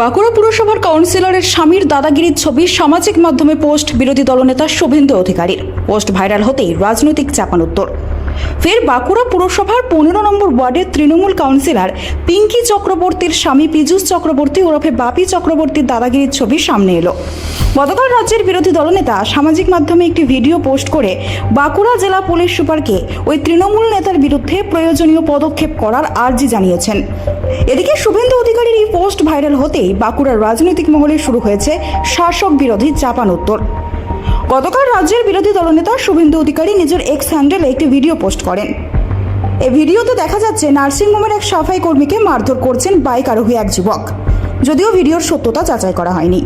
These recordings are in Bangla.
বাঁকুড়া পুরসভার কাউন্সিলরের স্বামীর দাদাগিরির ছবি সামাজিক মাধ্যমে পোস্ট বিরোধী দলনেতা শুভেন্দু অধিকারীর। পোস্ট ভাইরাল হতেই রাজনৈতিক চাপানোত্তর ফের বাঁকুড়া পুরসভার পনেরো নম্বর ওয়ার্ডের তৃণমূল কাউন্সিলর পিঙ্কি চক্রবর্তীর স্বামী পীযূষ চক্রবর্তী ওরফে বাপি চক্রবর্তীর দাদাগিরির ছবি সামনে এলো। গতকাল রাজ্যের বিরোধী দলনেতা সামাজিক মাধ্যমে একটি ভিডিও পোস্ট করে বাঁকুড়া জেলা পুলিশ সুপারকে ওই তৃণমূল নেতার বিরুদ্ধে প্রয়োজনীয় পদক্ষেপ করার আর্জি জানিয়েছেন। এদিকে শুভেন্দু অধিকারীর এই পোস্ট ভাইরাল হতেই বাঁকুড়ার রাজনৈতিক মহলে শুরু হয়েছে শাসক বিরোধী চাপানোত্তর গতকাল রাজ্যের বিরোধী দলনেতা শুভেন্দু অধিকারী নিজের এক্স হ্যান্ডেলে একটি ভিডিও পোস্ট করেন। এই ভিডিওতে দেখা যাচ্ছে, নার্সিংহোমের এক সাফাই কর্মীকে মারধর করছেন বাইক আরোহী এক যুবক। যদিও ভিডিওর সত্যতা যাচাই করা হয়নি।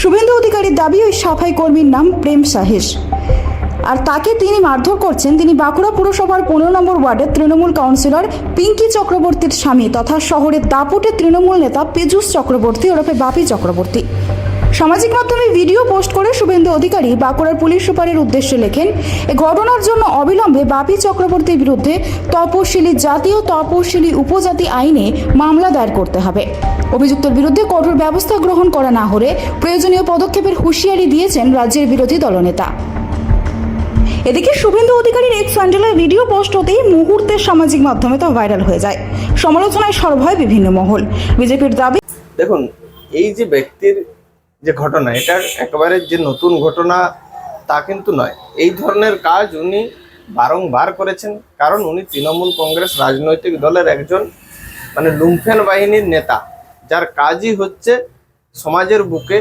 শুভেন্দু অধিকারীর দাবি, ওই সাফাই কর্মীর নাম প্রেম সাহেশ। আর তাকে তিনি মারধর করছেন। তিনি বাঁকুড়া পুরসভার পনেরো নম্বর ওয়ার্ডের তৃণমূল কাউন্সিলর পিঙ্কি চক্রবর্তীর স্বামী তথা শহরের দাপুটের তৃণমূল নেতা পীযূষ চক্রবর্তী ওরফে বাপি চক্রবর্তী। সামাজিক মাধ্যমে ভিডিও পোস্ট করে শুভেন্দু অধিকারী বাঁকুড়ার পুলিশ সুপারের উদ্দেশ্যে লেখেন, এ ঘটনার জন্য অবিলম্বে বাপি চক্রবর্তীর বিরুদ্ধে তপশিলি জাতীয় তপশিলি উপজাতি আইনে মামলা দায়ের করতে হবে। অভিযুক্তের বিরুদ্ধে কঠোর ব্যবস্থা গ্রহণ করা না হলে প্রয়োজনীয় পদক্ষেপের হুঁশিয়ারি দিয়েছেন রাজ্যের বিরোধী দলনেতা। এদিকে শুভেন্দু অধিকারীর এক্স স্যান্ডেলের ভিডিও পোস্ট হতেই মুহূর্তের সামাজিক মাধ্যমে তা ভাইরাল হয়ে যায়। সমালোচনায় সরব বিভিন্ন মহল। বিজেপির দাবি দেখুন, এই যে ব্যক্তির যে ঘটনা এটা একেবারে যে নতুন ঘটনা, তা কিন্তু নয়। এই ধরনের কাজ উনি বারংবার করেছেন। কারণ উনি তৃণমূল কংগ্রেস রাজনৈতিক দলের একজন মানে লুম্ফেন বাহিনীর নেতা, যার কাজই হচ্ছে সমাজের বুকে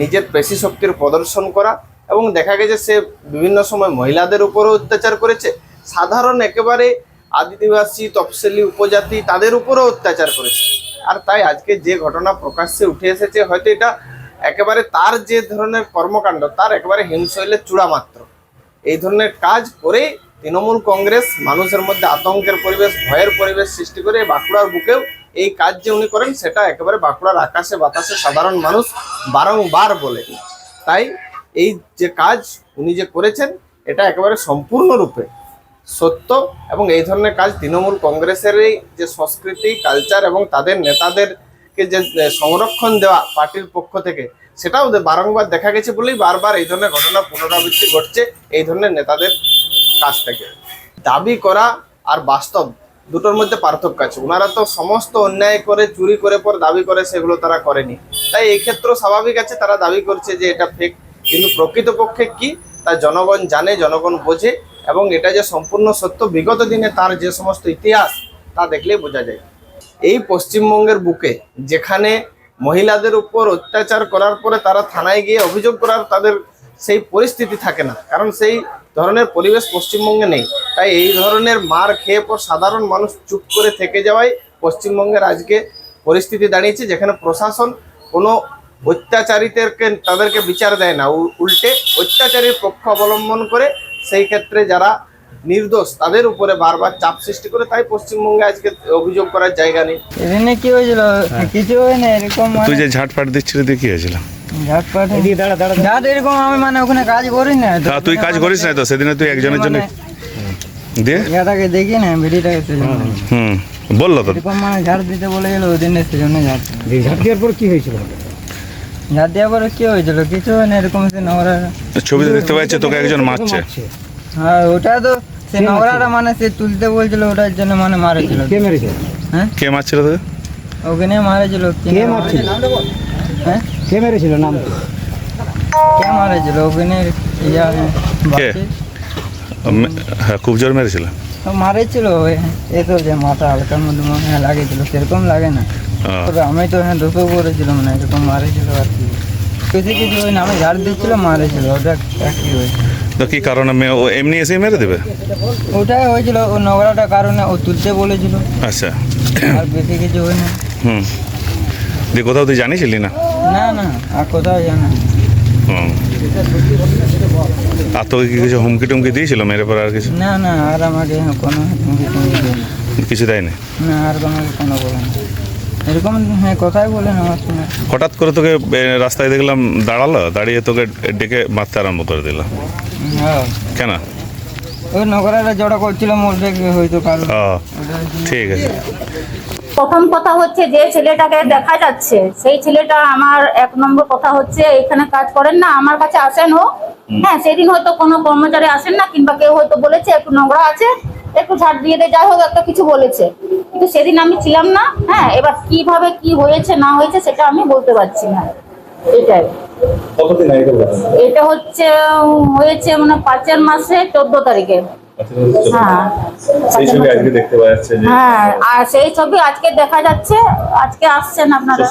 নিজের পেশি শক্তির প্রদর্শন করা এবং দেখা গেছে সে বিভিন্ন সময় মহিলাদের উপরও অত্যাচার করেছে। সাধারণ একেবারে আদিবাসী, তফসিলি উপজাতি তাদের উপরও অত্যাচার করেছে। আর তাই আজকে যে ঘটনা প্রকাশ্যে উঠে এসেছে, হয়তো এটা একেবারে তার যে ধরনের কর্মকাণ্ড, তার একেবারে হিমশৈলের চূড়া মাত্র। এই ধরনের কাজ করেই তৃণমূল কংগ্রেস মানুষের মধ্যে আতঙ্কের পরিবেশ, ভয়ের পরিবেশ সৃষ্টি করে বাঁকুড়ার বুকেও এই কাজ যে উনি করেন, সেটা একেবারে বাঁকুড়ার আকাশে বাতাসে সাধারণ মানুষ বারংবার বলে তাই এই যে কাজ উনি যে করেছেন, এটা একেবারে সম্পূর্ণরূপে সত্য এবং এই ধরনের কাজ তৃণমূল কংগ্রেসেরই যে সংস্কৃতি কালচার এবং তাদের নেতাদেরকে যে সংরক্ষণ দেওয়া পার্টির পক্ষ থেকে, সেটাও বারংবার দেখা গেছে বলেই বারবার এই ধরনের ঘটনা পুনরাবৃত্তি ঘটছে এই ধরনের নেতাদের কাছ থেকে। দাবি করা আর বাস্তব দুটোর মধ্যে পার্থক্য আছে। ওনারা তো সমস্ত অন্যায় করে, চুরি করে পর দাবি করে, সেগুলো তারা করেনি। তাই এই ক্ষেত্রেও স্বাভাবিক আছে, তারা দাবি করছে যে এটা ফেক কিন্তু প্রকৃতপক্ষে কি? তা জনগণ জানে, জনগণ বোঝে এবং এটা যে সম্পূর্ণ সত্য, বিগত দিনে তার যে সমস্ত ইতিহাস, তা দেখলেই বোঝা যায়। এই পশ্চিমবঙ্গের বুকে যেখানে মহিলাদের উপর অত্যাচার করার পরে তারা থানায় গিয়ে অভিযোগ করার তাদের সেই পরিস্থিতি থাকে না। কারণ সেই ধরনের পরিবেশ পশ্চিমবঙ্গে নেই। তাই এই ধরনের মার খেয়ে পর সাধারণ মানুষ চুপ করে থেকে যাওয়ায় পশ্চিমবঙ্গের আজকে পরিস্থিতি দাঁড়িয়েছে, যেখানে প্রশাসন কোনো অত্যাচারীদেরকে তাদেরকে বিচার দেয় না। উল্টে অত্যাচারীর পক্ষ অবলম্বন করে সেই ক্ষেত্রে যারা নির্দোষ তাদের উপরে বারবার চাপ সৃষ্টি করে তাই পশ্চিমবঙ্গে আজকে অভিযোগ করার জায়গা নেই। এদিনে কি হয়েছিল? কিছু হয়নি এরকম তুই মানে যে ঝাটপাট দিচ্ছিলি দিয়ে কি হয়েছিল? ঝাট এরকম আমি মানে ওখানে কাজ করি না। তুই কাজ করিস না তো সেদিনে তুই একজনের জন্য দিয়ে? ইয়াটাকে দেখি না ভিডিওটাকে হুম বলল তো। এরকম মানে ঝাড় দিতে বলে গেল ওই দিনে সেজন্য ঝাড় ঝাঁপ দেওয়ার পর কি হয়েছিল? পরে কি হয়েছিল? কিছু হয়নি এরকম সে নোংরা ছবিতে দেখতে পাচ্ছি তোকে একজন মারছে। হ্যাঁ ওটা তো সে নোংরাটা মানে সে তুলতে বলছিল ওটার জন্য মানে মারেছিল। কে মেরেছে? হ্যাঁ? কে মারছিল তোকে? ওখানে মারেছিল কে মারছিল? হ্যাঁ? কে মেরেছিল নাম? কে মারেছিল ওখানে ইয়া বাচ্চা হ্যাঁ খুব জোর মেরেছিল। মারেছিল এ তো যে মাথা হালকার মধ্যে মনে হয় লাগেছিল সেরকম লাগে না। তবে আমি তো হ্যাঁ দুটো করেছিলাম না এরকম মারেছিল আর কি। কিছু হয় না আমি ঝাড় দিচ্ছিল মারেছিল ওটা একই হয়েছে? তো কি কারণে মেয়ে ও এমনি এসেই মেরে দেবে? ওটাই হয়েছিল ও নোংরাটার কারণে ও তুলতে বলেছিল। আচ্ছা। আর বেশি কিছু হয় না হুম। দিয়ে কোথাও তুই জানিছিলি না? না না আর কোথাও জানা হুম। আর তোকে কি কিছু হুমকি টুমকি দিয়েছিল মেরে পর আর কিছু? না না আর আমাকে কোনো হুমকি টুমকি। কিছু দেয়নি? না আর আমাকে কোনো বলে না এরকম হ্যাঁ কথাই বলেন আমার সঙ্গে হঠাৎ করে তোকে রাস্তায় দেখলাম দাঁড়াল দাঁড়িয়ে তোকে ডেকে মারতে আরম্ভ করে দিল। হ্যাঁ। কেন? ওই নগরেরা জড়ো করছিল মরবে হয়তো কারণ ও ঠিক আছে। প্রথম কথা হচ্ছে যে ছেলেটাকে দেখা যাচ্ছে সেই ছেলেটা আমার এক নম্বর কথা হচ্ছে এখানে কাজ করেন না আমার কাছে আসেন ও। হ্যাঁ সেদিন হয়তো কোনো কর্মচারী আসেন না কিংবা কেউ হয়তো বলেছে একটু নোংরা আছে। একটু ঝাড় দিয়ে দে যাই হোক একটা কিছু বলেছে। কিন্তু সেদিন আমি ছিলাম না হ্যাঁ এবার কীভাবে কি হয়েছে না হয়েছে সেটা আমি বলতে পারছি না। এটাই। এটা হচ্ছে হয়েছে মানে পাঁচের মাসে চোদ্দ তারিখে। হ্যাঁ হ্যাঁ আর সেই ছবি আজকে দেখা যাচ্ছে আজকে আসছেন আপনারা।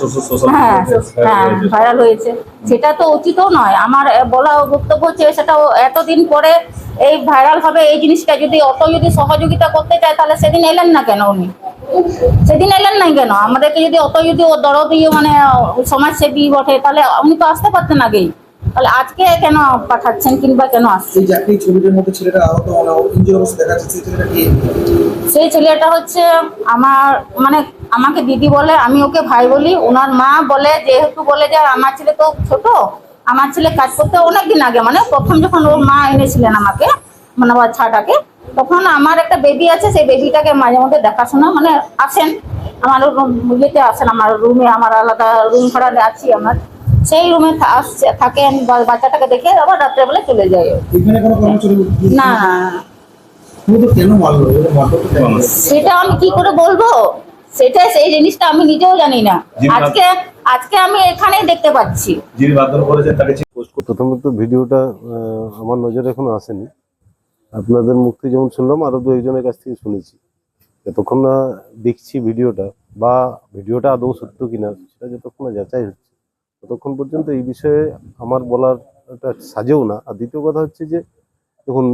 হ্যাঁ হ্যাঁ ভাইরাল হয়েছে। সেটা তো উচিতও নয়। আমার বলা বক্তব্য হচ্ছে সেটা এতদিন পরে এই ভাইরাল হবে এই জিনিসটা যদি অত যদি সহযোগিতা করতে চায় তাহলে সেদিন এলেন না কেন উনি? সেদিন এলেন নাই কেন? আমাদেরকে যদি অত যদি ও দরদি মানে সমাজসেবী বটে তাহলে উনি তো আসতে পারতেন আগেই। তাহলে আজকে কেন পাঠাচ্ছেন কিংবা কেন আসছেন এই ছবিটার মধ্যে ছেলেটা আহত ইঞ্জুর অবস্থা দেখা যাচ্ছে সেই ছেলেটা সেই ছেলেটা হচ্ছে আমার মানে আমাকে দিদি বলে আমি ওকে ভাই বলি ওনার মা বলে যেহেতু বলে যে আমার ছেলে তো ছোট আমার ছেলে কাজ করতে অনেকদিন আগে মানে প্রথম যখন ওর মা এনেছিলেন আমাকে মানে বাচ্চাটাকে তখন আমার একটা বেবি আছে সেই বেবিটাকে মাঝে মধ্যে দেখাশোনা মানে আসেন আমার ইয়েতে আসেন আমার রুমে আমার আলাদা রুম ভাড়া আছি আমার। সেই রুমে আসছে থাকেন বা- বাচ্চাটাকে দেখে আবার রাত্রেবেলা চলে যায় এখানে কোনো কর্মচারী না? সেটা আমি কি করে বলব? সেটা সেই জিনিসটা আমি নিজেও জানি না। আজকে আজকে আমি এখানেই দেখতে পাচ্ছি। যিনি মারধর করেছেন তাকে পোস্ট প্রথমত ভিডিওটা আমার নজরে এখনও আসেনি। আপনাদের মুখ থেকে যেমন শুনলাম আরও দু একজনের কাছ থেকে শুনেছি। যতক্ষণ না দেখছি ভিডিওটা বা ভিডিওটা আদৌ সত্য কিনা সেটা যতক্ষণ না যাচাই হচ্ছে ততক্ষণ পর্যন্ত এই বিষয়ে আমার বলার একটা সাজেও না। আর দ্বিতীয় কথা হচ্ছে যে দেখুন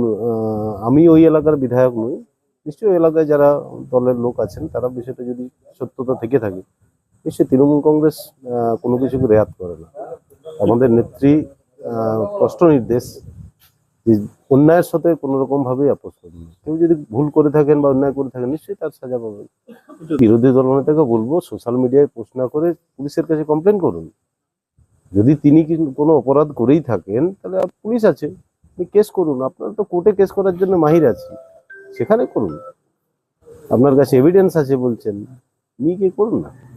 আমি ওই এলাকার বিধায়ক নই। নিশ্চয়ই এলাকায় যারা দলের লোক আছেন তারা বিষয়টা যদি সত্যতা থেকে থাকে নিশ্চয়ই তৃণমূল কংগ্রেস কোনো কিছুকে রেয়াত করে না। আমাদের নেত্রী স্পষ্ট নির্দেশ অন্যায়ের সাথে কোনো রকম ভাবেই আপোষ করবেন কেউ যদি ভুল করে থাকেন বা অন্যায় করে থাকেন, নিশ্চয়ই তার সাজা পাবেন। বিরোধী দলনেতাকে বলব, সোশ্যাল মিডিয়ায় পোস্ট না করে পুলিশের কাছে কমপ্লেন করুন। যদি তিনি কি- কোনো অপরাধ করেই থাকেন, তাহলে পুলিশ আছে। কেস করুন। আপনার তো কোর্টে কেস করার জন্য মাহির আছে সেখানে করুন। আপনার কাছে এভিডেন্স আছে বলছেন। নিয়ে গিয়ে করুন না।